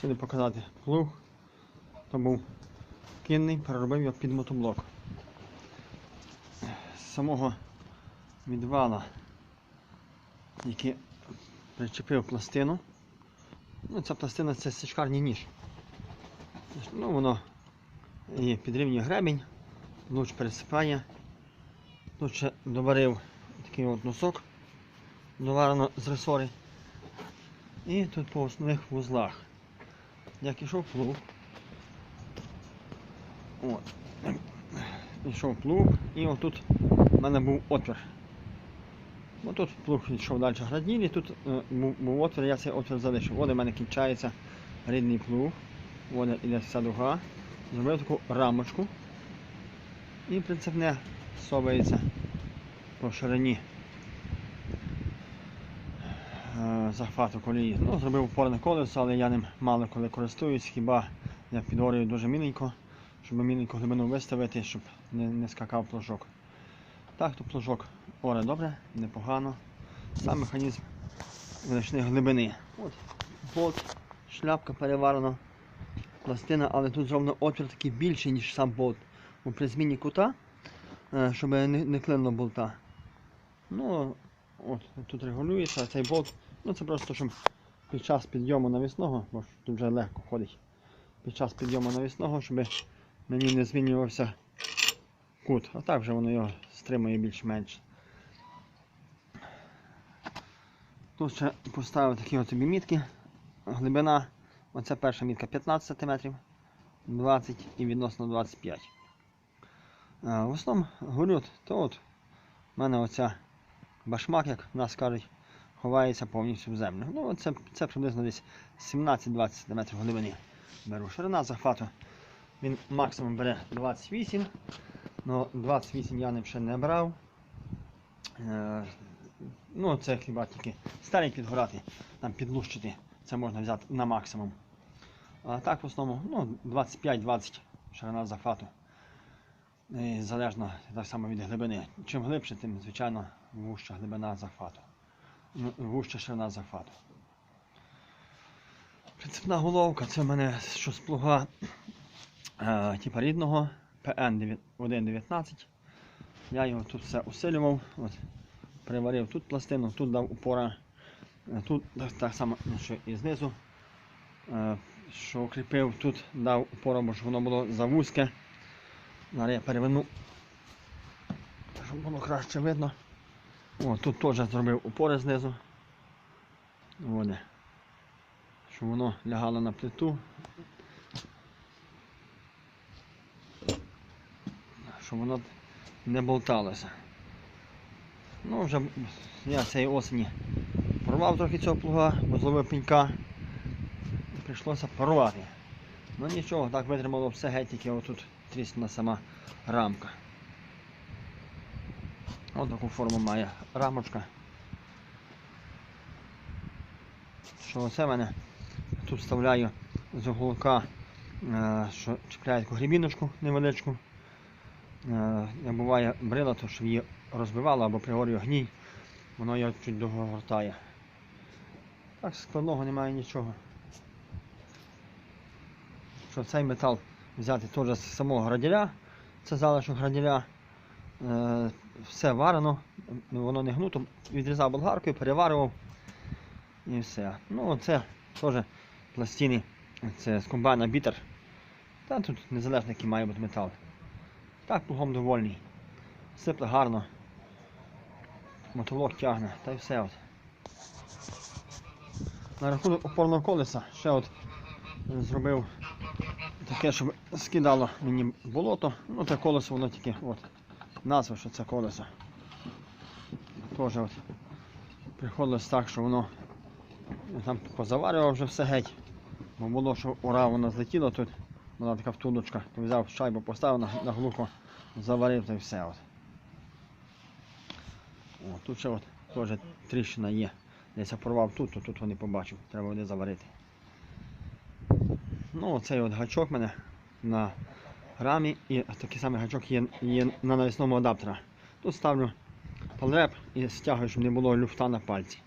Сюди показати плуг. То був кінний, переробив його під мотоблок. З самого відвала, який причепив пластину. Ну, ця пластина це січкарний ніж. Ну, воно і підрівнює гребінь, луч пересипає. Тут ще доварив такий от носок, доварено з ресори. І тут по основних вузлах. Як ішов плуг. От. Ішов плуг і отут в мене був отвір. Ну тут плуг йшов далі граділі, тут е, був, був отвір, я цей отвір залишив. От у мене кінчається рідний плуг. От іде вся дуга. Зробив таку рамочку. І прицепне совається по ширині е, захвату колії. Ну, зробив опорне колесо, але я ним мало коли користуюсь, хіба я підгорюю дуже міленько, щоб міленько глибину виставити, щоб не, не скакав плужок. Так, то плужок оре добре, непогано. Сам механізм величини глибини. От, болт, шляпка переварена, пластина, але тут зроблено отвір такий більший, ніж сам болт. Бо при зміні кута, е, щоб не, не клинило болта. Ну, от, тут регулюється цей болт. Ну це просто щоб під час підйому навісного, бо тут вже легко ходить. Під час підйому навісного, щоб мені не змінювався кут. А так вже воно його стримує більш-менш. Тут ще поставив такі от собі мітки. Глибина, оце перша мітка 15 см, 20 і відносно 25 В основному горють, то от в мене оця башмак, як в нас кажуть, ховається повністю в землю. Ну, це, це приблизно десь 17-20 см глибини беру. Ширина захвату він максимум бере 28 але 28 я ним ще не брав. Е, ну, це хіба тільки старий підгорати, там підлущити, це можна взяти на максимум. А так в основному ну, 25-20 ширина захвату. Залежно так само від глибини. Чим глибше, тим, звичайно, вужча глибина захвату. Вужча ширина захвату. Прицепна головка, це в мене що з е, типа рідного PN 1.19. Я його тут все усилював. От, приварив тут пластину, тут дав упора. Е, Тут так, само, ну, що і знизу. Е, Що укріпив, тут дав упору, бо щоб воно було завузьке. Зараз я переверну, щоб було краще видно. О, тут теж зробив упори знизу. Оде. Щоб воно лягало на плиту. Щоб воно не болталося. Ну, вже я цієї осені порвав трохи цього плуга, бо зловив пенька. Прийшлося порвати. Ну нічого, так витримало все геть, тільки отут тріснула сама рамка. Ось таку форму має рамочка. Що оце мене тут вставляю з уголка, е, що чіпляє таку грібіночку невеличку. Е, Як буває брила, то щоб її розбивало або пригорює гній, воно його чуть догортає. Так складного немає нічого. Що цей метал взяти теж з самого граділя, це залишок граділя. Е, Все варено, воно не гнуто, відрізав болгаркою, переварював і все. Ну це теж пластини, це з комбайна бітер. Та тут незалежно який має бути метал. Так, плугом довольний. Сипле гарно. Мотолок тягне, та й все от. На рахунок опорного колеса ще от зробив таке, щоб скидало мені болото. Ну це колесо воно тільки от. Назва, що це колесо. Теж от приходилось так, що воно я там позаварював вже все геть. Бо було, що ура, воно злетіло тут. Вона така втулочка. Взяв шайбу, поставив на, на глухо, заварив та й все. От. О, тут ще от теж тріщина є. Десь я порвав тут, то тут вони побачив, треба буде заварити. Ну, оцей от гачок в мене на рамі і такий самий гачок є, є на навісному адаптера. Тут ставлю палреп і стягую, щоб не було люфта на пальці.